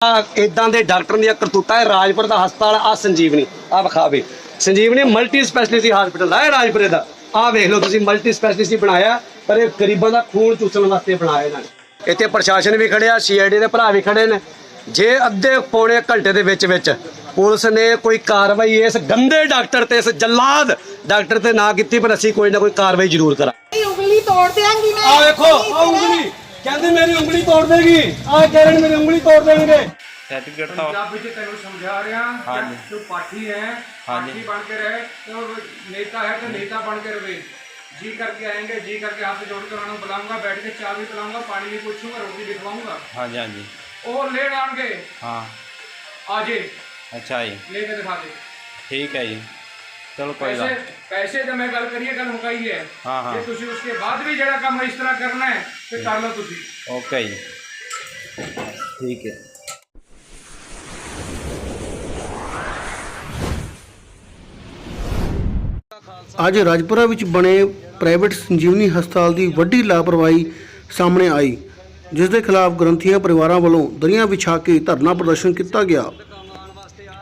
ਆ ਇਦਾਂ ਦੇ ਡਾਕਟਰਾਂ ਦੀਆਂ ਕਰਤੂਤਾਂ ਹੈ ਰਾਜਪੁਰ ਦਾ ਹਸਪਤਾਲ ਆ ਸੰਜੀਵਨੀ ਆ ਵਿਖਾਵੇ ਸੰਜੀਵਨੀ ਮਲਟੀ ਸਪੈਸ਼ਲਿਟੀ ਹਸਪਤਾਲ ਹੈ ਰਾਜਪੁਰੇ ਦਾ। ਆ ਵੇਖ ਲਓ ਤੁਸੀਂ ਮਲਟੀ ਸਪੈਸ਼ਲਿਟੀ ਬਣਾਇਆ ਪਰ ਇਹ ਗਰੀਬਾਂ ਦਾ ਖੂਨ ਚੂਸਣ ਵਾਸਤੇ ਬਣਾਇਆ ਇਹਨਾਂ ਨੇ। ਇੱਥੇ ਪ੍ਰਸ਼ਾਸਨ ਵੀ ਖੜਿਆ ਸੀਆਈਡੀ ਦੇ ਭਰਾ ਵੀ ਖੜੇ ਨੇ। ਜੇ ਅੱਧੇ ਪੌਣੇ ਘੰਟੇ ਦੇ ਵਿੱਚ ਵਿੱਚ ਪੁਲਿਸ ਨੇ ਕੋਈ ਕਾਰਵਾਈ ਇਸ ਗੰਦੇ ਡਾਕਟਰ ਤੇ ਇਸ ਜਲਾਦ ਡਾਕਟਰ ਤੇ ਨਾ ਕੀਤੀ ਪਰ ਅਸੀਂ ਕੋਈ ਨਾ ਕੋਈ ਕਾਰਵਾਈ ਜ਼ਰੂਰ ਕਰਾਂ ਇਹ ਉਂਗਲੀ ਤੋੜ ਦਿਆਂਗੀ ਮੈਂ। ਆ ਵੇਖੋ ਆ ਉਂਗਲੀ। ਕਹਿੰਦੇ ਮੇਰੀ ਉਂਗਲੀ ਤੋੜ ਦੇਗੀ ਆ ਕਹਿ ਰਹੇ ਨੇ ਮੇਰੀ ਉਂਗਲੀ ਤੋੜ ਦੇਣਗੇ ਸਰਟੀਫਿਕੇਟ ਤਾਂ ਪੰਜਾਬੀ ਚ ਤੈਨੂੰ ਸਮਝਾ ਰਿਹਾ ਹਾਂਜੀ। ਕਿ ਤੂੰ ਪਾਠੀ ਹੈ ਹਾਂਜੀ। पाठी बन के रहे तो नेता है तो नेता बन के रहे जी करके आएंगे जी करके हाथ जोड़ कर आना बुलाऊंगा बैठ के चाय भी पिलाऊंगा पानी भी पूछूंगा रोटी भी खवाऊंगा ਹਾਂਜੀ ਹਾਂਜੀ और ले आएंगे ਹਾਂ आजे ਅੱਛਾ जी लेके दिखा दे ਠੀਕ ਹੈ ਜੀ ਚਲੋ ਕੋਈ ਗੱਲ ਪੈਸੇ ਪੈਸੇ ਮੈਂ ਗੱਲ ਕਰੀਏ ਗੱਲ ਮੁਕਾਈ ਹੈ। ਹਾਂ ਹਾਂ। ਜੇ ਤੁਸੀਂ ਉਸਕੇ ਬਾਅਦ ਵੀ ਜਿਹੜਾ ਕੰਮ ਇਸ ਤਰ੍ਹਾਂ ਕਰਨਾ ਹੈ ਤੇ ਕਰ ਲਓ ਤੁਸੀਂ। ਓਕੇ ਜੀ। ਠੀਕ ਹੈ। ਅੱਜ ਰਾਜਪੁਰਾ ਵਿੱਚ ਬਣੇ ਪ੍ਰਾਈਵੇਟ ਸੰਜੀਵਨੀ ਹਸਪਤਾਲ ਦੀ ਵੱਡੀ ਲਾਪਰਵਾਹੀ ਸਾਹਮਣੇ ਆਈ ਜਿਸ ਦੇ ਖਿਲਾਫ ਗ੍ਰੰਥੀਆਂ ਪਰਿਵਾਰਾਂ ਵੱਲੋਂ ਦਰੀਆਂ ਵਿਛਾ ਕੇ ਧਰਨਾ ਪ੍ਰਦਰਸ਼ਨ ਕੀਤਾ ਗਿਆ।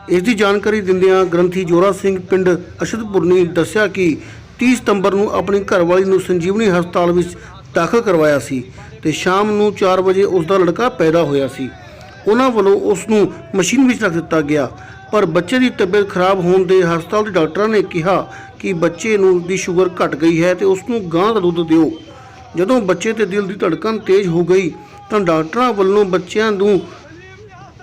ਇਸ ਦੀ ਜਾਣਕਾਰੀ ਦਿੰਦਿਆਂ ਗ੍ਰੰਥੀ ਜੋਰਾ ਸਿੰਘ ਪਿੰਡ ਅਸ਼ਦਪੁਰ ਨੇ ਦੱਸਿਆ ਕਿ 30 ਸਤੰਬਰ ਨੂੰ ਆਪਣੀ ਘਰਵਾਲੀ ਨੂੰ ਸੰਜੀਵਨੀ ਹਸਪਤਾਲ ਵਿੱਚ ਦਾਖਲ ਕਰਵਾਇਆ ਸੀ ਤੇ ਸ਼ਾਮ ਨੂੰ 4 ਵਜੇ ਉਸ ਦਾ ਲੜਕਾ ਪੈਦਾ ਹੋਇਆ ਸੀ। ਉਹਨਾਂ ਵੱਲੋਂ ਉਸ ਨੂੰ ਮਸ਼ੀਨ ਵਿੱਚ ਰੱਖ ਦਿੱਤਾ ਗਿਆ, ਪਰ ਬੱਚੇ ਦੀ ਤਬੀਅਤ ਖਰਾਬ ਹੋਣ ਦੇ ਹਸਪਤਾਲ ਦੇ ਡਾਕਟਰਾਂ ਨੇ ਕਿਹਾ ਕਿ ਬੱਚੇ ਨੂੰ ਦੀ ਸ਼ੂਗਰ ਘਟ ਗਈ ਹੈ ਤੇ ਉਸ ਨੂੰ ਗਾਂ ਦਾ ਦੁੱਧ ਦਿਓ। ਜਦੋਂ ਬੱਚੇ ਤੇ ਦਿਲ ਦੀ ਧੜਕਣ ਤੇਜ਼ ਹੋ ਗਈ ਤਾਂ ਡਾਕਟਰਾਂ ਵੱਲੋਂ ਬੱਚਿਆਂ ਨੂੰ,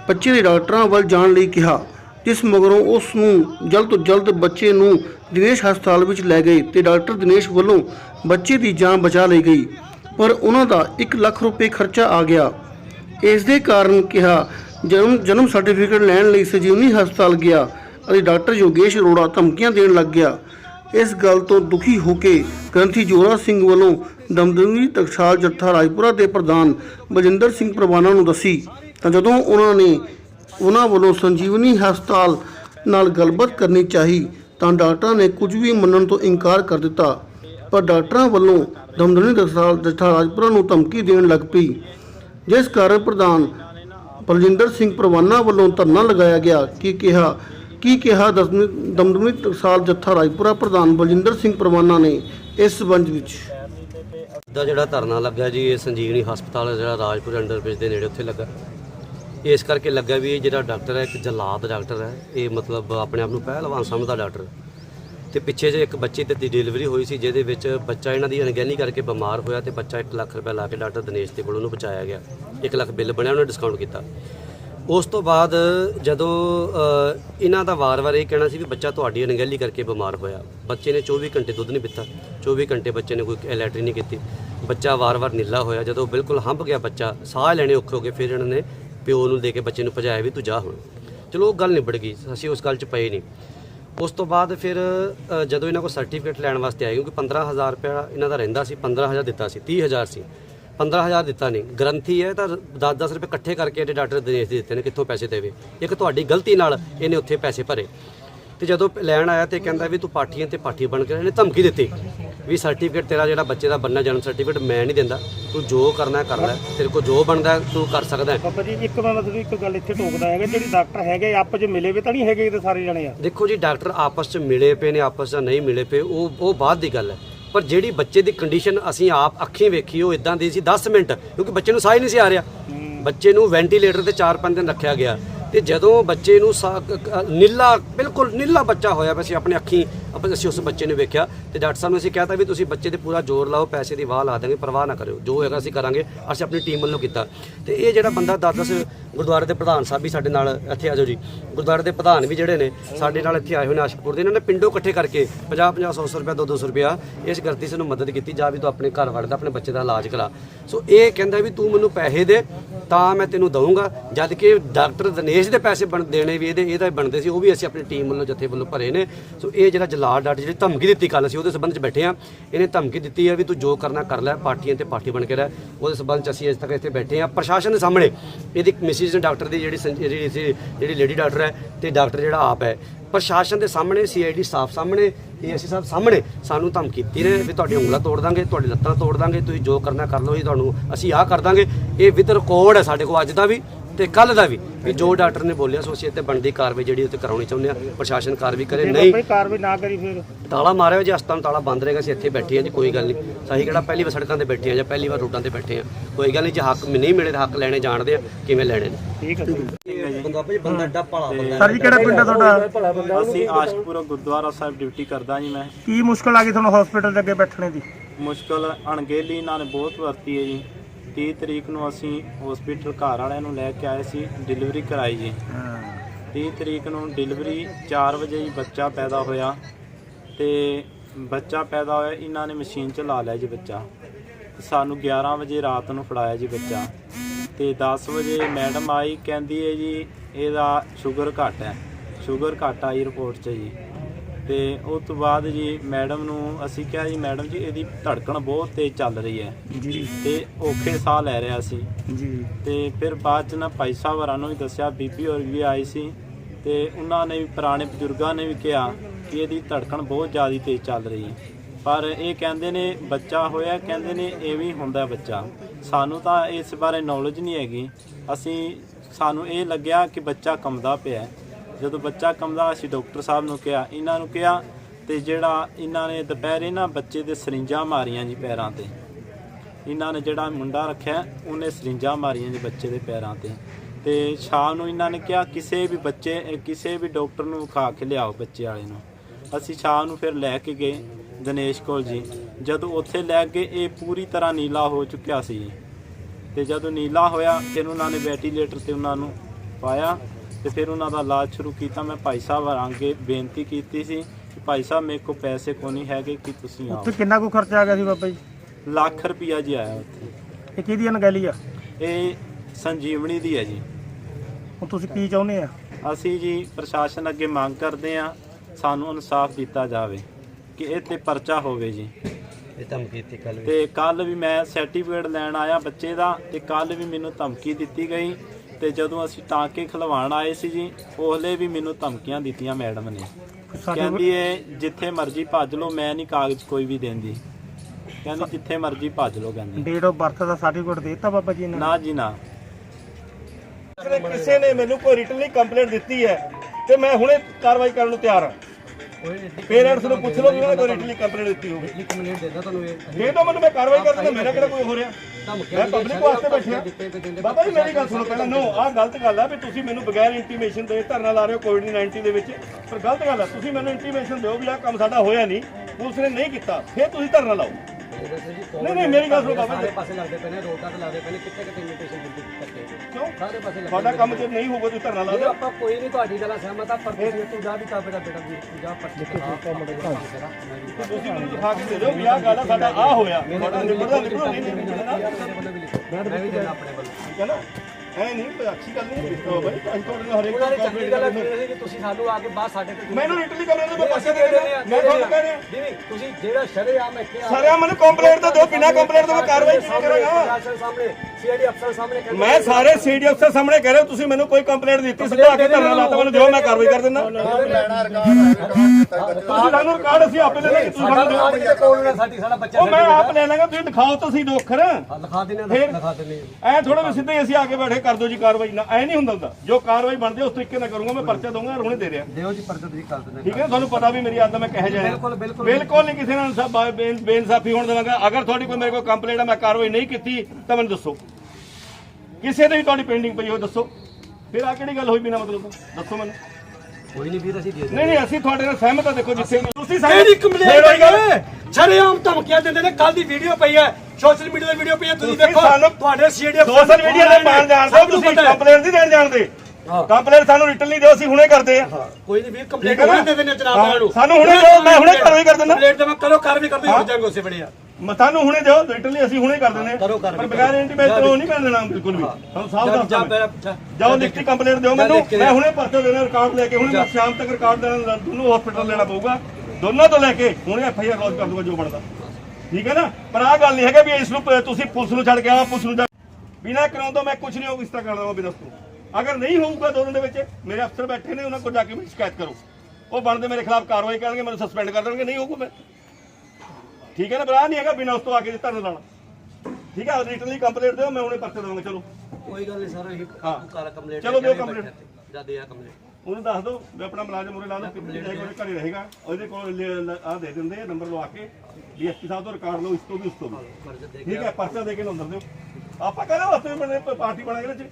ਬੱਚੇ ਦੇ ਡਾਕਟਰਾਂ ਵੱਲ ਜਾਣ ਲਈ ਕਿਹਾ। ਜਿਸ ਮਗਰੋਂ ਉਸ ਨੂੰ ਜਲਦ ਤੋਂ ਜਲਦ ਬੱਚੇ ਨੂੰ ਦਿਨੇਸ਼ ਹਸਪਤਾਲ ਵਿੱਚ ਲੈ ਗਏ ਤੇ ਡਾਕਟਰ ਦਿਨੇਸ਼ ਵੱਲੋਂ ਬੱਚੇ ਦੀ ਜਾਨ ਬਚਾ ਲਈ ਗਈ। ਪਰ ਉਹਨਾਂ ਦਾ 1 ਲੱਖ ਰੁਪਏ ਖਰਚਾ ਆ ਗਿਆ। ਇਸ ਦੇ ਕਾਰਨ ਕਿਹਾ, ਜਨਮ ਜਨਮ ਸਰਟੀਫਿਕੇਟ ਲੈਣ ਲਈ ਸਜੀਵਨੀ ਹਸਪਤਾਲ ਗਿਆ ਅਤੇ ਡਾਕਟਰ ਯੋਗੇਸ਼ ਅਰੋੜਾ ਧਮਕੀਆਂ ਦੇਣ ਲੱਗ ਗਿਆ। ਇਸ ਗੱਲ ਤੋਂ ਦੁਖੀ ਹੋ ਕੇ ਗ੍ਰੰਥੀ ਜੋਰਾ ਸਿੰਘ ਵੱਲੋਂ ਦਮਦਮੀ ਟਕਸਾਲ ਜੱਥਾ ਰਾਜਪੁਰਾ ਦੇ ਪ੍ਰਧਾਨ ਬਜਿੰਦਰ ਸਿੰਘ ਪ੍ਰਵਾਨਾ ਨੂੰ ਦੱਸੀ। ਤਾਂ ਜਦੋਂ ਉਹਨਾਂ ਨੇ ਉਹਨਾਂ ਵੱਲੋਂ ਸੰਜੀਵਨੀ ਹਸਪਤਾਲ ਨਾਲ ਗੱਲਬਾਤ ਕਰਨੀ ਚਾਹੀ ਤਾਂ ਡਾਕਟਰਾਂ ਨੇ ਕੁਝ ਵੀ ਮੰਨਣ ਤੋਂ ਇਨਕਾਰ ਕਰ ਦਿੱਤਾ। ਪਰ ਡਾਕਟਰਾਂ ਵੱਲੋਂ ਦਮਦਮੀ ਟਕਸਾਲ ਜੱਥਾ ਰਾਜਪੁਰਾ ਨੂੰ ਧਮਕੀ ਦੇਣ ਲੱਗ ਪਈ। ਜਿਸ ਕਾਰਨ ਪ੍ਰਧਾਨ ਬਲਜਿੰਦਰ ਸਿੰਘ ਪ੍ਰਵਾਨਾ ਵੱਲੋਂ ਧਰਨਾ ਲਗਾਇਆ ਗਿਆ ਕਿ ਕਿਹਾ, ਕੀ ਕਿਹਾ ਦਸਵੀਂ- ਦਮਦਮੀ ਟਕਸਾਲ ਜਥਾ ਰਾਜਪੁਰਾ ਪ੍ਰਧਾਨ ਬਲਜਿੰਦਰ ਸਿੰਘ ਪ੍ਰਵਾਨਾ ਨੇ ਇਸ ਸੰਬੰਧ ਵਿੱਚ? ਦਾ ਜਿਹੜਾ ਧਰਨਾ ਲੱਗਾ ਜੀ, ਇਹ ਸੰਜੀਵਨੀ ਹਸਪਤਾਲ ਜਿਹੜਾ ਰਾਜਪੁਰ ਅੰਡਰਬ੍ਰਿਜ ਦੇ ਨੇੜੇ ਉੱਥੇ ਲੱਗਾ। ਇਸ ਕਰਕੇ ਲੱਗਾ ਵੀ ਇਹ ਜਿਹੜਾ ਡਾਕਟਰ ਹੈ, ਇੱਕ ਜਲਾਦ ਡਾਕਟਰ ਹੈ। ਇਹ ਮਤਲਬ ਆਪਣੇ ਆਪ ਨੂੰ ਪਹਿਲਵਾਨ ਸਮਝਦਾ ਡਾਕਟਰ। ਤੇ ਪਿੱਛੇ ਜੇ ਇੱਕ ਬੱਚੇ ਤੇ ਡਿਲੀਵਰੀ ਹੋਈ ਸੀ, ਜਿਹਦੇ ਵਿੱਚ ਬੱਚਾ ਇਹਨਾਂ ਦੀ ਅਣਗਹਿਲੀ ਕਰਕੇ ਬਿਮਾਰ ਹੋਇਆ ਤੇ ਬੱਚਾ 1 ਲੱਖ ਰੁਪਏ ਲਾ ਕੇ ਡਾਕਟਰ ਦਿਨੇਸ਼ ਦੇ ਕੋਲ ਉਹਨੂੰ ਬਚਾਇਆ ਗਿਆ। 1 ਲੱਖ ਬਿੱਲ ਬਣਿਆ, ਉਹਨੇ ਡਿਸਕਾਊਂਟ ਕੀਤਾ। ਉਸ ਤੋਂ ਬਾਅਦ ਜਦੋਂ ਇਹਨਾਂ ਦਾ ਵਾਰ-ਵਾਰ ਇਹ ਕਹਿਣਾ ਸੀ ਵੀ ਬੱਚਾ ਤੁਹਾਡੀ ਅਣਗਹਿਲੀ ਕਰਕੇ ਬਿਮਾਰ ਹੋਇਆ। ਬੱਚੇ ਨੇ 24 ਘੰਟੇ ਦੁੱਧ ਨਹੀਂ ਪੀਤਾ। 24 ਘੰਟੇ ਬੱਚੇ ਨੇ ਕੋਈ ਲੈਟਰੀ ਨਹੀਂ ਕੀਤੀ। ਬੱਚਾ ਵਾਰ-ਵਾਰ ਨੀਲਾ ਹੋਇਆ। ਜਦੋਂ ਬਿਲਕੁਲ ਹੰਭ ਗਿਆ ਬੱਚਾ, ਸਾਹ ਲੈਣੇ ਔਖੇ ਹੋ ਗਏ। ਫਿਰ ਇਹਨਾਂ ਨੇ ਪਿਓ ਨੂੰ ਦੇ ਕੇ ਬੱਚੇ ਨੂੰ ਭਜਾਇਆ ਵੀ ਤੂੰ ਜਾ ਹੁਣ। ਚਲੋ ਉਹ ਗੱਲ ਨਿਬੜ ਗਈ। ਅਸੀਂ ਉਸ ਗੱਲ 'ਚ ਪਏ ਨਹੀਂ। ਉਸ ਤੋਂ ਬਾਅਦ ਫਿਰ ਅ, ਜਦੋਂ ਇਹਨਾਂ ਕੋਲ ਸਰਟੀਫਿਕੇਟ ਲੈਣ ਵਾਸਤੇ ਆਏ ਕਿਉਂਕਿ 15000 ਰੁਪਇਆ ਇਹਨਾਂ ਦਾ ਰਹਿੰਦਾ ਸੀ 15000 ਦਿੱਤਾ ਸੀ 30000 ਸੀ। 15000 ਦਿੱਤਾ ਨਹੀਂ। ਗ੍ਰੰਥੀ ਹੈ ਤਾਂ 10-10 ਰੁਪਏ ਇਕੱਠੇ ਕਰਕੇ ਇਹਦੇ ਡਾਕਟਰ ਦਿਨੇਸ਼ ਦੇ ਦਿੱਤੇ ਨੇ ਕਿੱਥੋਂ ਪੈਸੇ ਦੇਵੇ। ਇੱਕ ਤੁਹਾਡੀ ਗਲਤੀ ਨਾਲ ਇਹਨੇ ਉੱਥੇ ਪੈਸੇ ਭਰੇ। ਤੇ ਜਦੋਂ ਲੈਣ ਆਇਆ ਤੇ ਕਹਿੰਦਾ ਵੀ ਤੂੰ ਪਾਠੀਆਂ ਤੇ ਪਾਠੀ ਬਣ ਕੇ ਇਹਨੇ ਧਮਕੀ ਦਿੱਤੀ। ਵੀ ਸਰਟੀਫਿਕੇਟ ਤੇਰਾ ਜਿਹੜਾ ਬੱਚੇ ਦਾ ਬੰਨਾ ਜਨਮ ਸਰਟੀਫਿਕੇਟ ਮੈਂ ਨਹੀਂ ਦਿੰਦਾ। ਤੂੰ ਜੋ ਕਰਨਾ ਕਰ ਲੈ। ਤੇਰੇ ਕੋਲ ਜੋ ਬਣਦਾ ਤੂੰ ਕਰ ਸਕਦਾ ਹੈ। ਬਾਬਾ ਜੀ ਇੱਕ ਮੈਂ ਮਤਲਬ ਇੱਕ ਗੱਲ ਇੱਥੇ ਟੋਕਦਾ ਹੈਗਾ ਜਿਹੜੀ ਡਾਕਟਰ ਹੈਗੇ ਆਪਸ ਚ ਮਿਲੇ ਵੇ ਤਾਂ ਨਹੀਂ ਹੈਗੇ ਇਹ ਤਾਂ ਸਾਰੇ ਜਣੇ ਆ। ਦੇਖੋ ਜੀ ਡਾਕਟਰ ਆਪਸ ਚ ਮਿਲੇ ਪਏ ਨੇ ਆਪਸ ਚ ਨਹੀਂ ਮਿਲੇ ਪਏ ਉਹ ਉਹ ਬਾਅਦ ਦੀ ਗੱਲ ਹੈ। ਪਰ ਜਿਹੜੀ ਬੱਚੇ ਦੀ ਕੰਡੀਸ਼ਨ ਅਸੀਂ ਆਪ ਅੱਖੀਂ ਵੇਖੀ ਉਹ ਇਦਾਂ ਦੀ ਸੀ 10 ਮਿੰਟ ਕਿਉਂਕਿ ਬੱਚੇ ਨੂੰ ਸਾਹ ਹੀ ਨਹੀਂ ਸੀ ਆ ਰਿਹਾ। ਬੱਚੇ ਨੂੰ ਵੈਂਟੀਲੇਟਰ ਤੇ 4-5 ਦਿਨ ਰੱਖਿਆ ਗਿਆ। ਤੇ ਜਦੋਂ ਬੱਚੇ ਨੂੰ ਸਾਹ- ਕ- ਕ- ਨੀਲਾ ਬਿਲਕੁਲ ਨੀਲਾ ਬੱਚਾ ਹੋਇਆ ਪਿਆ ਸੀ ਆਪਣੀ ਅੱਖੀਂ ਆਪਾਂ ਅਸੀਂ ਉਸ ਬੱਚੇ ਨੂੰ ਵੇਖਿਆ ਤੇ ਡਾਕਟਰ ਸਾਹਿਬ ਨੂੰ ਅਸੀਂ ਕਹਿਤਾ ਵੀ ਤੁਸੀਂ ਬੱਚੇ ਤੇ ਪੂਰਾ ਜ਼ੋਰ ਲਾਓ, ਪੈਸੇ ਦੀ ਵਾਹ ਲਾ ਦਾਂਗੇ ਪਰਵਾਹ ਨਾ ਕਰਿਓ। ਜੋ ਹੈਗਾ ਅਸੀਂ ਕਰਾਂਗੇ, ਅਸੀਂ ਆਪਣੀ ਟੀਮ ਵੱਲੋਂ ਕੀਤਾ। ਤੇ ਇਹ ਜਿਹੜਾ ਬੰਦਾ 10-10 ਗੁਰਦੁਆਰੇ ਦੇ ਪ੍ਰਧਾਨ ਸਾਹਿਬ ਵੀ ਸਾਡੇ ਨਾਲ ਇੱਥੇ ਆ ਜਾਓ ਜੀ। ਗੁਰਦੁਆਰੇ ਦੇ ਪ੍ਰਧਾਨ ਵੀ ਜਿਹੜੇ ਨੇ, ਸਾਡੇ ਨਾਲ ਇੱਥੇ ਆਏ ਹੋਏ ਨੇ ਆਸ਼ਕਪੁਰ ਦੇ। ਇਹਨਾਂ ਨੇ ਪਿੰਡੋਂ ਇਕੱਠੇ ਕਰਕੇ 50-50 100 ਰੁਪਏ 200 ਰੁਪਏ ਇਸ ਗਰਤੀ ਸੇ ਨੂੰ ਮਦਦ ਕੀਤੀ, ਜਾ ਵੀ ਤੂੰ ਆਪਣੇ ਘਰ ਵੜਦਾ ਆਪਣੇ ਬੱਚੇ ਦਾ ਇਲਾਜ ਕਰਾ। ਸੋ ਇਹ ਕਹਿੰਦਾ ਵੀ ਤੂੰ ਮੈਨੂੰ ਪੈਸੇ ਦੇ, ਤਾਂ ਮੈਂ ਤੈਨੂੰ ਦਊਂਗਾ। ਜਦ ਕਿ ਡਾਕਟਰ ਦਿਨੇਸ਼ ਦੇ ਪੈਸੇ ਬਣ, ਦੇਣੇ ਵੀ ਇਹਦੇ ਇਹਦਾ ਬਣਦੇ ਸੀ, ਉਹ ਵੀ ਅਸੀਂ ਆਪਣੀ ਟੀਮ ਵੱਲੋਂ, ਜਥੇ ਵੱਲੋਂ ਭਰੇ ਨੇ। ਸੋ ਇਹ ਜਿਹੜਾ ਜਲਾਲ ਡਾਕਟਰ ਜਿਹੜੀ ਧਮਕੀ ਦਿੱਤੀ ਕੱਲ ਅਸੀਂ ਉਹਦੇ ਸੰਬੰਧ 'ਚ ਬੈਠੇ ਆ ਇਹਨੇ ਧਮਕੀ ਦਿੱਤੀ ਹੈ ਵੀ ਤੂੰ ਜੋ ਕਰਨਾ ਕਰ ਲੈ, ਪਾਰਟੀਆਂ ਤੇ ਪਾਰਟੀ ਬਣ ਕੇ ਰਹਿ। ਉਹਦੇ ਸੰਬੰਧ 'ਚ ਅਸੀਂ ਅਜੇ ਤੱਕ ਇੱਥੇ ਬੈਠੇ ਆ ਪ੍ਰਸ਼ਾਸਨ ਦੇ ਸਾਹਮਣੇ ਇਹਦੀ ਮਿਸਿਸ ਡਾਕਟਰ ਦੀ ਜਿਹੜੀ ਜਿਹੜੀ ਜਿਹੜੀ ਲੇਡੀ ਡਾਕਟਰ ਹੈ ਤੇ ਡਾਕਟਰ ਜਿਹੜਾ ਆਪ ਹੈ। ਪ੍ਰਸ਼ਾਸਨ ਦੇ ਸਾਹਮਣੇ ਸੀਆਈਡੀ ਸਟਾਫ ਸਾਹਮਣੇ ਏਐਸਸੀ ਸਾਹਿਬ ਸਾਹਮਣੇ ਸਾਨੂੰ ਧਮਕੀ ਦਿੱਤੀ ਨੇ ਵੀ ਤੁਹਾਡੀ ਉਂਗਲਾਂ ਤੋੜ ਦਾਂਗੇ, ਤੁਹਾਡੀ ਲੱਤਾਂ ਤੋੜ ਦਾਂਗੇ, ਤੁਸੀਂ ਜੋ ਕਰਨਾ ਕਰ ਲਓ ਜੀ, ਤੁਹਾਨੂੰ ਅਸੀਂ ਆਹ ਕਰ ਦਾਂਗੇ। ਇਹ ਵਿਦ ਰਿਕਾਰਡ ਹੈ ਸਾਡੇ ਕੋਲ ਅੱਜ ਦਾ ਵੀ। ਤੇ ਕੱਲ ਦਾ ਵੀ ਵੀ ਜੋ ਡਾਕਟਰ ਨੇ ਬੋਲਿਆ ਸੋ ਅਸੀਂ ਇੱਥੇ ਬਣਦੀ ਕਾਰਵਾਈ ਜਿਹੜੀ ਉੱਤੇ ਕਰਾਉਣੀ ਚਾਹੁੰਦੇ ਆ ਪ੍ਰਸ਼ਾਸਨ ਕਾਰਵਾਈ ਕਰੇ ਨਹੀਂ ਕੋਈ ਕਾਰਵਾਈ ਨਾ ਕਰੀ ਫਿਰ। ਤਾਲਾ ਮਾਰਿਆ ਜੀ ਹਸਪਤਾਲ ਤਾਲਾ ਬੰਦ ਰਹੇਗਾ ਅਸੀਂ ਇੱਥੇ ਬੈਠੇ ਹਾਂ ਜੀ ਕੋਈ ਗੱਲ ਨਹੀਂ। ਅਸੀਂ ਕਿਹੜਾ ਪਹਿਲੀ ਵਾਰ ਸੜਕਾਂ ਤੇ ਬੈਠੇ ਹਾਂ ਜਾਂ ਪਹਿਲੀ ਵਾਰ ਰੋਡਾਂ ਤੇ ਬੈਠੇ ਹਾਂ। ਕੋਈ ਗੱਲ ਨਹੀਂ ਜੇ ਹੱਕ ਨਹੀਂ ਮਿਲੇ ਤਾਂ ਹੱਕ ਲੈਣੇ ਜਾਣਦੇ ਆ ਕਿਵੇਂ ਲੈਣੇ ਨੇ। ਠੀਕ ਹੈ ਬੰਦਾ ਭਾਈ ਬੰਦਾ ਐਡਾ ਭਲਾ ਬੰਦਾ ਸਰ ਜੀ ਕਿਹੜਾ ਪਿੰਡ ਹੈ ਤੁਹਾਡਾ? ਅਸੀਂ ਆਸ਼ਕਪੁਰ ਗੁਰਦੁਆਰਾ ਸਾਹਿਬ ਡਿਊਟੀ ਕਰਦਾ ਜੀ ਮੈਂ। ਕੀ ਮੁਸ਼ਕਲ ਆ ਗਈ ਤੁਹਾਨੂੰ ਹਸਪੀਟਲ ਦੇ ਅੱਗੇ ਬੈਠਣੇ ਦੀ? ਮੁਸ਼ਕਲ ਅਣਗਹਿਲੀ ਇਹਨਾਂ ਨੇ ਬਹੁਤ ਵਰਤੀ ਹੈ ਜੀ। 30 ਤਰੀਕ ਨੂੰ ਅਸੀਂ ਹਸਪੀਟਲ ਘਰ ਵਾਲਿਆਂ ਨੂੰ ਲੈ ਕੇ ਆਏ ਸੀ ਡਿਲੀਵਰੀ ਕਰਾਈ ਜੀ। 30 ਤਰੀਕ ਨੂੰ ਡਿਲੀਵਰੀ 4 ਵਜੇ ਹੀ ਬੱਚਾ ਪੈਦਾ ਹੋਇਆ ਤੇ ਬੱਚਾ ਪੈਦਾ ਹੋਇਆ ਇਹਨਾਂ ਨੇ ਮਸ਼ੀਨ 'ਚ ਲਾ ਲਿਆ ਜੀ ਬੱਚਾ। ਸਾਨੂੰ 11 ਵਜੇ ਰਾਤ ਨੂੰ ਫੜਾਇਆ ਜੀ ਬੱਚਾ। ਤੇ 10 ਵਜੇ ਮੈਡਮ ਆਈ ਕਹਿੰਦੀ ਹੈ ਜੀ ਇਹਦਾ ਸ਼ੂਗਰ ਘੱਟ ਹੈ। ਸ਼ੂਗਰ ਘੱਟ ਆਈ ਰਿਪੋਰਟ 'ਚ ਜੀ। ਤੇ ਉਸ ਤੋਂ ਬਾਅਦ ਜੀ ਮੈਡਮ ਨੂੰ ਅਸੀਂ ਕਿਹਾ ਜੀ ਮੈਡਮ ਜੀ ਇਹਦੀ ਧੜਕਣ ਬਹੁਤ ਤੇਜ਼ ਚੱਲ ਰਹੀ ਹੈ ਜੀ। ਤੇ ਔਖੇ ਸਾਹ ਲੈ ਰਿਹਾ ਸੀ। ਜੀ। ਤੇ ਫਿਰ ਬਾਅਦ ਚ ਨਾ ਭਾਈ ਸਾਹਿਬ ਹੋਰਾਂ ਨੂੰ ਵੀ ਦੱਸਿਆ ਬੀਬੀ ਹੋਰ ਵੀ ਆਈ ਸੀ ਤੇ ਉਹਨਾਂ ਨੇ ਵੀ ਪੁਰਾਣੇ ਬਜ਼ੁਰਗਾਂ ਨੇ ਵੀ ਕਿਹਾ ਕਿ ਇਹਦੀ ਧੜਕਣ ਬਹੁਤ ਜ਼ਿਆਦਾ ਤੇਜ਼ ਚੱਲ ਰਹੀ ਹੈ। ਪਰ ਇਹ ਕਹਿੰਦੇ ਨੇ ਬੱਚਾ ਹੋਇਆ ਕਹਿੰਦੇ ਨੇ ਐਵੇਂ ਹੀ ਹੁੰਦਾ ਬੱਚਾ। ਸਾਨੂੰ ਤਾਂ ਇਸ ਬਾਰੇ ਨੌਲੇਜ ਨਹੀਂ ਹੈਗੀ। ਅਸੀਂ ਸਾਨੂੰ ਇਹ ਲੱਗਿਆ ਕਿ ਬੱਚਾ ਕੰਮਦਾ ਪਿਆ। ਜਦੋਂ ਬੱਚਾ ਕੰਮਦਾ ਅਸੀਂ ਡਾਕਟਰ ਸਾਹਿਬ ਨੂੰ ਕਿਹਾ, ਇਹਨਾਂ ਨੂੰ ਕਿਹਾ ਤੇ ਜਿਹੜਾ ਇਹਨਾਂ ਨੇ ਦੁਪਹਿਰੇ ਨਾ ਬੱਚੇ ਦੇ ਸਰਿੰਜਾਂ ਮਾਰੀਆਂ ਜੀ ਪੈਰਾਂ ਤੇ। ਇਹਨਾਂ ਨੇ ਜਿਹੜਾ ਮੁੰਡਾ ਰੱਖਿਆ, ਉਹਨੇ ਸਰਿੰਜਾਂ ਮਾਰੀਆਂ ਜੀ ਬੱਚੇ ਦੇ ਪੈਰਾਂ ਤੇ। ਤੇ ਸ਼ਾਮ ਨੂੰ ਇਹਨਾਂ ਨੇ ਕਿਹਾ, ਕਿਸੇ ਵੀ ਬੱਚੇ ਕਿਸੇ ਵੀ ਡਾਕਟਰ ਨੂੰ ਵਿਖਾ ਕੇ ਲਿਆਓ ਬੱਚੇ ਵਾਲੇ ਨੂੰ। ਅਸੀਂ ਸ਼ਾਮ ਨੂੰ ਫਿਰ ਲੈ ਕੇ ਗਏ ਦਿਨੇਸ਼ ਕੋਲ ਜੀ। ਜਦੋਂ ਉੱਥੇ ਲੈ ਕੇ ਇਹ ਪੂਰੀ ਤਰ੍ਹਾਂ ਨੀਲਾ ਹੋ ਚੁੱਕਿਆ ਸੀ ਜੀ। ਤੇ ਜਦੋਂ ਨੀਲਾ ਹੋਇਆ, ਫਿਰ ਉਹਨਾਂ ਨੇ ਵੈਂਟੀਲੇਟਰ ਤੇ ਉਹਨਾਂ ਨੂੰ ਪਾਇਆ। ਤੇ ਫਿਰ ਉਹਨਾਂ ਦਾ ਇਲਾਜ ਸ਼ੁਰੂ ਕੀਤਾ। ਮੈਂ ਭਾਈ ਸਾਹਿਬ ਅੱਗੇ ਬੇਨਤੀ ਕੀਤੀ ਸੀ ਕਿ ਭਾਈ ਸਾਹਿਬ ਮੇਰੇ ਕੋਲ ਪੈਸੇ ਕੋਈ ਨਹੀਂ ਹੈਗੇ ਕਿ ਤੁਸੀਂ ਆਓ। ਉੱਥੇ ਕਿੰਨਾ ਕੁ ਖਰਚਾ ਆ ਗਿਆ ਸੀ ਬਾਬਾ ਜੀ? ਲੱਖ ਰੁਪਿਆ ਜੀ ਆਇਆ ਉੱਥੇ। ਇਹ ਕਿਹਦੀ ਅਣਗਹਿਲੀ ਆ? ਇਹ ਸੰਜੀਵਨੀ ਦੀ ਹੈ ਜੀ। ਹੁਣ ਤੁਸੀਂ ਕੀ ਚਾਹੁੰਦੇ ਆ? ਅਸੀਂ ਜੀ ਪ੍ਰਸ਼ਾਸਨ ਅੱਗੇ ਮੰਗ ਕਰਦੇ ਹਾਂ ਸਾਨੂੰ ਇਨਸਾਫ ਦਿੱਤਾ ਜਾਵੇ ਕਿ ਇਹ ਤੇ ਪਰਚਾ ਹੋਵੇ ਜੀ। ਇਹ ਧਮਕੀ ਦਿੱਤੀ ਕੱਲ ਵੀ। ਤੇ ਕੱਲ ਵੀ ਮੈਂ ਸਰਟੀਫਿਕੇਟ ਲੈਣ ਆਇਆ ਬੱਚੇ ਦਾ ਤੇ ਕੱਲ ਵੀ ਮੈਨੂੰ ਧਮਕੀ ਦਿੱਤੀ ਗਈ। ਤੇ ਜਦੋਂ ਅਸੀਂ ਟਾਂਕੇ ਖਲਵਾਣ ਆਏ ਸੀ ਜੀ ਉਹਲੇ ਵੀ ਮੈਨੂੰ ਧਮਕੀਆਂ ਦਿੱਤੀਆਂ ਮੈਡਮ ਨੇ। ਕਹਿੰਦੀ ਏ ਜਿੱਥੇ ਮਰਜ਼ੀ ਭੱਜ ਲਓ ਮੈਂ ਨਹੀਂ ਕਾਗਜ਼ ਕੋਈ ਵੀ ਦੇਂਦੀ। ਕਹਿੰਦੀ ਜਿੱਥੇ ਮਰਜ਼ੀ ਭੱਜ ਲਓ ਕਹਿੰਦੀ। ਡੇਟ ਆਫ ਬਰਥ ਦਾ ਸਰਟੀਫਿਕੇਟ ਦਿੱਤਾ ਬਾਬਾ ਜੀ ਨੇ। ਨਾ ਜੀ ਨਾ। ਕਿਸੇ ਨੇ ਮੈਨੂੰ ਕੋਈ ਰਿਟਨਲੀ ਕੰਪਲੇਂਟ ਦਿੱਤੀ ਹੈ ਤੇ ਮੈਂ ਹੁਣੇ ਕਾਰਵਾਈ ਕਰਨ ਨੂੰ ਤਿਆਰ ਹਾਂ। ਪੇਰੈਂਟਸ ਨੂੰ ਪੁੱਛ ਲਓ ਵੀ ਉਹਨਾਂ ਨੇ ਕੋਈ ਰਿਟਨਲੀ ਕੰਪਲੇਂਟ ਦਿੱਤੀ ਹੋਵੇ ਕੰਪਲੇਂਟ ਦੇਦਾ ਤੁਹਾਨੂੰ ਇਹ। ਦੇ ਦੋ ਮੈਨੂੰ ਮੈਂ ਕਾਰਵਾਈ ਕਰ ਦਿੰਦਾ ਮੇਰਾ ਕਿਹੜਾ ਕੋਈ ਹੋ ਰਿਹਾ? ਮੈਂ ਪਬਲਿਕ ਵਾਸਤੇ ਬੈਠਿਆ ਬਾਬਾ ਜੀ ਮੇਰੀ ਗੱਲ ਸੁਣੋ ਪਹਿਲਾਂ। ਨੋ ਆਹ ਗਲਤ ਗੱਲ ਆ ਵੀ ਤੁਸੀਂ ਮੈਨੂੰ ਬਗੈਰ ਇੰਟੀਮੇਸ਼ਨ ਦੇ ਧਰਨਾ ਲਾ ਰਹੇ ਹੋ ਕੋਵਿਡ 19 ਦੇ ਵਿੱਚ। ਪਰ ਗਲਤ ਗੱਲ ਆ ਤੁਸੀਂ ਮੈਨੂੰ ਇੰਟੀਮੇਸ਼ਨ ਦਿਓ ਵੀ ਆਹ ਕੰਮ ਸਾਡਾ ਹੋਇਆ ਨਹੀਂ। ਪੁਲਿਸ ਨੇ ਨਹੀਂ ਕੀਤਾ ਫਿਰ ਤੁਸੀਂ ਧਰਨਾ ਲਾਓ। ਨਹੀਂ ਨਹੀਂ ਮੇਰੀ ਗੱਲ ਸੁਣੋ ਬਾਬਾ ਜੀ। ਪਾਸੇ ਲੱਗਦੇ ਪਏ ਨੇ ਰੋਡਾਂ ਤੇ ਲੱਗਦੇ ਪਏ ਨੇ ਕਿੱਥੇ ਕਿੱਥੇ ਇਨਵੀਟੇਸ਼ਨ ਦਿੱਤੀ ਕਰਕੇ ਕਿਉਂ? ਸਾਰੇ ਪਾਸੇ ਲੱਗਦੇ ਤੁਹਾਡਾ ਕੰਮ ਜੇ ਨਹੀਂ ਹੋਊਗਾ ਤੁਸੀਂ ਧਰਨਾ ਲਾ ਦਿਓ। ਆਪਾਂ ਕੋਈ ਨਹੀਂ ਤੁਹਾਡੀ ਗੱਲ ਸਹਿਮਤ ਆ ਪਰ ਤੁਸੀਂ ਤੂੰ ਜਾ ਵੀ ਕਰ ਬੇਟਾ ਬੇਟਾ ਜੀ ਤੂੰ ਜਾ ਪੱਟੀ ਤੇ ਆ ਤੁਸੀਂ ਮੈਨੂੰ ਦਿਖਾ ਕੇ ਦੇ ਦਿਓ ਵੀ ਆਹ ਗੱਲ ਆ, ਸਾਡਾ ਆ ਹੋਇਆ। ਤੁਹਾਡਾ ਨਿਬੜਦਾ ਨਿਬੜਦਾ ਨਹੀਂ ਨਿਬੜਦਾ। ਮੈਂ ਵੀ ਦੇਣਾ ਆਪਣੇ ਵੱਲ। ਠੀਕ ਹੈ ਨਾ? ਐ ਨਹੀਂ ਕੋਈ ਅੱਛੀ ਗੱਲ ਨਹੀਂ ਹੈ ਬਾਈ ਅਸੀਂ ਤੁਹਾਡੇ ਨਾਲ ਹਰੇਕ ਉਹਨਾਂ ਨੇ ਕੰਮ ਚੰਗੀ ਗੱਲ ਕੀਤੀ ਸੀ ਕਿ ਤੁਸੀਂ ਸਾਨੂੰ ਆ ਕੇ ਬਾਹਰ ਸਾਡੇ ਤੇ ਮੈਨੂੰ ਇਟਲੀ ਕਮਰੇ ਦੇ ਨਹੀਂ, ਪਾਸੇ ਦੇ ਦੇ ਦੇਣਾ ਦਿੰਦੇ ਮੈਂ ਤੁਹਾਨੂੰ ਕਹਿ ਰਿਹਾ ਦੀਦੀ ਤੁਸੀਂ ਜਿਹੜਾ ਸ਼ਰੇਆਮ ਇੱਥੇ ਆ ਸਾਰਿਆਂ ਮੈਨੂੰ ਕੰਪਲੇਂਟ ਤਾਂ ਦਿਓ ਬਿਨਾਂ ਕੰਪਲੇਂਟ ਤੋਂ ਮੈਂ ਕਾਰਵਾਈ ਕਿਵੇਂ ਕਰਾਂਗਾ ਸਾਹਮਣੇ ਸੀਆਈਡੀ ਅਫਸਰ ਸਾਹਮਣੇ ਕਹਿੰਦੇ ਮੈਂ ਸਾਰੇ ਸੀਡੀ ਅਫਸਰ ਸਾਹਮਣੇ ਕਹਿ ਰਿਹਾ ਤੁਸੀਂ ਮੈਨੂੰ ਕੋਈ ਕੰਪਲੇਂਟ ਦਿੱਤੀ ਸਿੱਧਾ ਆ ਕੇ ਧਰਨਾ ਲਾਤਾ ਮੈਨੂੰ ਦਿਓ ਮੈਂ ਕਾਰਵਾਈ ਕਰ ਦਿੰਦਾ ਤੁਸੀਂ ਸਾਨੂੰ ਰਿਕਾਰਡ ਅਸੀਂ ਆਪੇ ਲੈ ਲਾਂਗੇ ਤੁਸੀਂ ਸਾਨੂੰ ਦਿਓ ਕੋਲ ਨਾ ਸਾਡੀ ਸਾਡਾ ਬੱਚਾ ਉਹ ਮੈਂ ਆਪ ਲੈ ਲਾਂਗਾ ਤੁਸੀਂ ਦਿਖਾਓ ਤਾਂ ਸਹੀ ਦੋ ਅੱਖਰ ਲਿਖਾ ਦਿੰਦੇ ਫਿਰ? ਲਿਖਾ ਦਿੰਦੇ ਐ ਥੋੜਾ ਵੀ ਸਿੱਧੇ ਹੀ ਅਸੀਂ ਆ ਕੇ ਬੈਠੇ ਕਰ ਦਿਓ ਜੀ ਕਾਰਵਾਈ। ਨਾ ਐ ਨਹੀਂ ਹੁੰਦਾ ਹੁੰਦਾ। ਜੋ ਕਾਰਵਾਈ ਬਣਦੀ ਹੈ ਉਸ ਤਰੀਕੇ ਨਾਲ ਕਰੂੰਗਾ ਮੈਂ ਪਰਚਾ ਦਊਂਗਾ ਹੁਣੇ ਦੇ ਰਿਹਾ। ਦਿਓ ਜੀ ਪਰਚਾ ਤੁਸੀਂ ਕਰ ਦਿੰਦੇ ਠੀਕ ਹੈ ਤੁਹਾਨੂੰ ਪਤਾ ਵੀ ਮੇਰੀ ਆਦਤ ਮੈਂ ਕਹੇ ਜਾਇਆ ਬਿਲਕੁਲ, ਬਿਲਕੁਲ। ਬਿਲਕੁਲ ਨਹੀਂ ਕਿਸੇ ਨਾਲ ਸਭ ਬੇਇਨਸਾਫੀ ਹੋਣ ਦੇਵਾਂਗਾ। ਅਗਰ ਤੁਹਾਡੀ ਕੋਈ ਮੇਰੇ ਕੋਲ ਕੰਪਲੇਂਟ ਹੈ ਮੈਂ ਕਾਰਵਾਈ ਨਹੀਂ ਕੀਤੀ ਤਾਂ ਮੈਨੂੰ ਦੱਸੋ। ਕਿਸੇ ਦੀ ਵੀ ਤੁਹਾਡੀ ਪੈਂਡਿੰਗ ਪਈ ਹੋ ਦੱਸੋ। ਫਿਰ ਆ ਕਿਹੜੀ ਗੱਲ ਹੋਈ ਬਿਨਾ ਮਤਲਬ ਦੱਸੋ ਮੈਨੂੰ। ਕੋਈ ਨਹੀਂ ਵੀਰ ਅਸੀਂ ਦੇ ਨਹੀਂ ਨਹੀਂ ਅਸੀਂ ਤੁਹਾਡੇ ਨਾਲ ਸਹਿਮਤ ਹਾਂ ਦੇਖੋ ਜਿੱਥੇ ਤੁਸੀਂ ਕਿਹੜੀ ਫਿਰ ਕੰਪਲੇਂਟ ਹੈ ਸ਼ਰੇਆਮ ਧਮਕੀਆਂ ਦਿੰਦੇ ਨੇ ਕੱਲ ਦੀ ਵੀਡੀਓ ਪਈ ਹੈ ਸੋਸ਼ਲ ਮੀਡੀਆ ਤੇ ਵੀਡੀਓ ਪਈ ਹੈ ਤੁਸੀਂ ਤੁਸੀਂ ਦੇਖੋ ਸਾਨੂੰ ਤੁਹਾਡੇ ਸੀਆਈਡੀ ਸੋਸ਼ਲ ਮੀਡੀਆ ਤੇ ਪਾਣ ਜਾਣਦੇ ਹੋ ਤੁਸੀਂ ਕੰਪਲੇਂਟ ਨਹੀਂ ਦੇਣ ਜਾਣਦੇ। ਕੰਪਲੇਂਟ ਸਾਨੂੰ ਰਿਟਨ ਨਹੀਂ ਦਿਓ ਅਸੀਂ ਹੁਣੇ ਕਰਦੇ ਆ ਕੋਈ ਨਹੀਂ ਵੀਰ ਕੰਪਲੇਂਟ ਠੀਕ ਹੈ ਨਾ? ਦੇ ਦਿੰਦੇ ਜਨਾਬ ਹਾਂ, ਇਹਨਾਂ ਨੂੰ। ਸਾਨੂੰ ਹੁਣੇ ਦਿਓ, ਮੈਂ ਹੁਣੇ ਕਾਰਵਾਈ ਕਰ ਦਿੰਦਾ। ਕੰਪਲੇਂਟ ਤੇ ਮੈਂ ਕਰੋ ਕਾਰਵਾਈ ਕਰਦੇ ਹੋ। ਜਾਵਾਂਗੇ ਉਸੇ ਬੜਿਆ ਮੈਂ ਤੁਹਾਨੂੰ ਹੁਣੇ ਦਿਓ ਰਿਟਨ ਅਸੀਂ ਹੁਣੇ ਕਰ ਦਿੰਦੇ ਕਰੋ, ਹਾਂ ਕਰ ਪਰ। ਬਗੈਰ ਇੰਟੀਮੇਸ਼ਨ ਉਹ ਨਹੀਂ ਕਰਨ ਦੇਣਾ ਬਿਲਕੁਲ ਵੀ। ਤੁਹਾਨੂੰ ਸਾਫ਼ ਮੈਂ। ਜਾ ਜਾਓ ਲਿਖਤੀ ਕੰਪਲੇਂਟ ਦਿਓ ਮੈਨੂੰ। ਮੈਂ ਦੇ। ਹੁਣੇ ਪਰਚਾ ਦੇਣਾ ਰਿਕਾਰਡ ਲੈ ਕੇ ਹੁਣੇ ਮੈਂ ਸ਼ਾਮ ਤੱਕ ਰਿਕਾਰਡ ਦੇਣਾ ਦੋਨੋਂ ਹਸਪੀਟਲ ਲੈਣਾ ਪਊਗਾ। ਦੋਨੋਂ ਤੋਂ ਲੈ ਕੇ ਹੁਣੇ ਐਫ ਆਈ ਆਰ ਲੌਂਚ ਕਰ ਦੂੰਗਾ ਜੋ ਬਣਦਾ। ਠੀਕ ਹੈ ਨਾ? ਪਰ ਆਹ ਗੱਲ ਨਹੀਂ ਹੈਗਾ ਵੀ ਇਸ ਨੂੰ ਤੁਸੀਂ ਪੁਲਿਸ ਨੂੰ ਛੱਡ ਕੇ ਆਵਾ ਪੁਲਿਸ ਨੂੰ ਬਿਨਾਂ ਕਰਾਉਣ ਤੋਂ ਮੈਂ ਕੁਝ ਨਹੀਂ ਹੋ ਇਸ ਤਰ੍ਹਾਂ ਕਰਦਾ ਹਾਂ ਬਿਨਾਂ ਤੋਂ। ਅਗਰ ਨਹੀਂ ਹੋਊਗਾ ਦਿਨ ਦੇ ਵਿੱਚ ਮੇਰੇ ਅਫਸਰ ਬੈਠੇ ਨੇ ਉਹਨਾਂ ਕੋਲ ਜਾ ਕੇ ਮੇਰੀ ਸ਼ਿਕਾਇਤ ਕਰੋ। ਉਹ ਬਣਦੇ ਮੇਰੇ ਖਿਲਾਫ ਕਾਰਵਾਈ ਕਰਨਗੇ ਮੈਨੂੰ ਸਸਪੈਂਡ ਕਰ ਦੇਣਗੇ ਨਹੀਂ ਹੋਊਗਾ ਮੈਂ। ਠੀਕ ਹੈ ਨਾ? ਬਰਾ ਨਹੀਂ ਹੈਗਾ ਬਿਨਾਂ ਉਸ ਤੋਂ ਆ ਕੇ ਧਰਨ ਲਾਣਾ ਠੀਕ ਹੈ? ਰਿਟਨਲੀ ਕੰਪਲੀਟ ਦਿਓ ਮੈਂ ਉਹਨੇ ਪਰਚਾ ਦੇਵਾਂਗਾ। ਚਲੋ। ਕੋਈ ਗੱਲ ਨਹੀਂ ਸਰ ਅਸੀਂ ਹਾਂ। ਕਾਲ ਕੰਪਲੀਟ ਚਲੋ ਦਿਓ complaint। ਜਦ ਇਹ ਕੰਪਲੀਟ ਉਹਨੂੰ ਦੱਸ ਦਿਓ ਵੀ ਆਪਣਾ ਮੁਲਾਜ਼ਮ ਉਰੇ ਲਾ ਲਓ ਕਿੰਨੇ ਕੋਲ ਘਰੇ ਰਹੇਗਾ। ਉਹਦੇ ਕੋਲ ਆ ਦੇ ਦਿੰਦੇ ਆ ਨੰਬਰ ਲਵਾ ਕੇ ਡੀਐਸਪੀ ਸਾਹਿਬ ਤੋਂ ਰਿਕਾਰਡ ਲਓ ਇਸ ਤੋਂ ਵੀ ਉਸ ਤੋਂ ਵੀ। ਠੀਕ ਹੈ ਪਰਚਾ ਦੇ ਕੇ ਨੂੰ ਅੰਦਰ ਦਿਓ। ਆਪਾਂ ਕਹਿੰਦੇ ਵਾਸਤੇ ਬਣੇ ਪਾਰਟੀ ਬਣਾਗੇ ਨਾ ਚ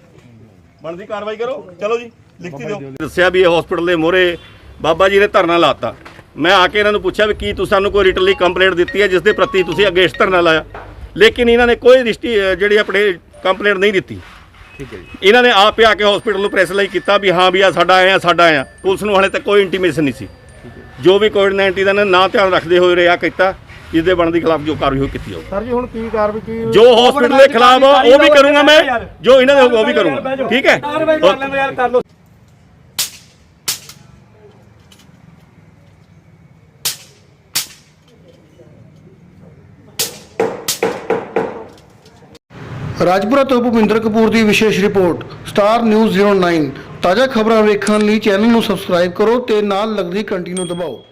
ਬਣਦੀ ਕਾਰਵਾਈ ਕਰੋ। ਚਲੋ ਜੀ ਲਿਖਤੀ ਦਿਓ। ਦੱਸਿਆ ਵੀ ਇਹ ਹਸਪੀਟਲ ਦੇ ਮੋਹਰੇ ਬਾਬਾ ਜੀ ਨੇ ਧਰਨਾ ਲਾਤਾ। ਮੈਂ ਆ ਕੇ ਇਹਨਾਂ ਨੂੰ ਪੁੱਛਿਆ ਵੀ ਕੀ ਤੁਸੀਂ ਸਾਨੂੰ ਕੋਈ ਰਿਟਨਲੀ ਕੰਪਲੇਂਟ ਦਿੱਤੀ ਹੈ ਜਿਸ ਦੇ ਪ੍ਰਤੀ ਤੁਸੀਂ ਅਗੇਂਸਟ ਧਰਨਾ ਲਾਇਆ। ਲੇਕਿਨ ਇਹਨਾਂ ਨੇ ਕੋਈ ਜਿਹੜੀ ਆਪਣੇ ਕੰਪਲੇਂਟ ਨਹੀਂ ਦਿੱਤੀ। ਠੀਕ ਹੈ ਜੀ। ਇਹਨਾਂ ਨੇ ਆਪ ਆ ਕੇ ਹਸਪੀਟਲ ਨੂੰ ਪ੍ਰੈਸ ਲਈ ਕੀਤਾ ਵੀ ਹਾਂ ਵੀ ਆ ਸਾਡਾ ਆਇਆ ਸਾਡਾ ਆਇਆ ਪੁਲਿਸ ਨੂੰ ਹਾਲੇ ਤੱਕ ਕੋਈ ਇੰਟੀਮੇਸ਼ਨ ਨਹੀਂ ਸੀ। ਜੋ ਵੀ ਕੋਵਿਡ 19 ਦਾ ਨਾ ਧਿਆਨ ਰੱਖਦੇ ਹੋਏ ਰਿਹਾ ਕੀਤਾ ਇਸ ਦੇ ਬਣਦੀ ਖਿਲਾਫ ਜੋ ਕਾਰਵਾਈ ਹੋਈ ਕੀਤੀ ਜਾਊ। ਸਰ ਜੀ ਹੁਣ ਕੀ ਕਾਰਵਾਈ ਕੀ ਜੋ ਹਸਪੀਟਲ ਦੇ ਖਿਲਾਫ ਉਹ ਵੀ ਕਰੂੰਗਾ ਮੈਂ ਜੋ ਇਹਨਾਂ ਦੇ ਉਹ ਵੀ ਕਰੂੰਗਾ। ਠੀਕ ਹੈ? ਯਾਰ ਕਰ ਲਓ। ਰਾਜਪੁਰਾ ਤੋਂ ਭੁਪਿੰਦਰ ਕਪੂਰ ਦੀ ਵਿਸ਼ੇਸ਼ ਰਿਪੋਰਟ, ਸਟਾਰ ਨਿਊਜ਼ 09 ਤਾਜ਼ਾ ਖਬਰਾਂ ਵੇਖਣ ਲਈ ਚੈਨਲ ਨੂੰ ਸਬਸਕ੍ਰਾਈਬ ਕਰੋ ਤੇ ਨਾਲ ਲੱਗਦੀ ਘੰਟੀ ਨੂੰ ਦਬਾਓ।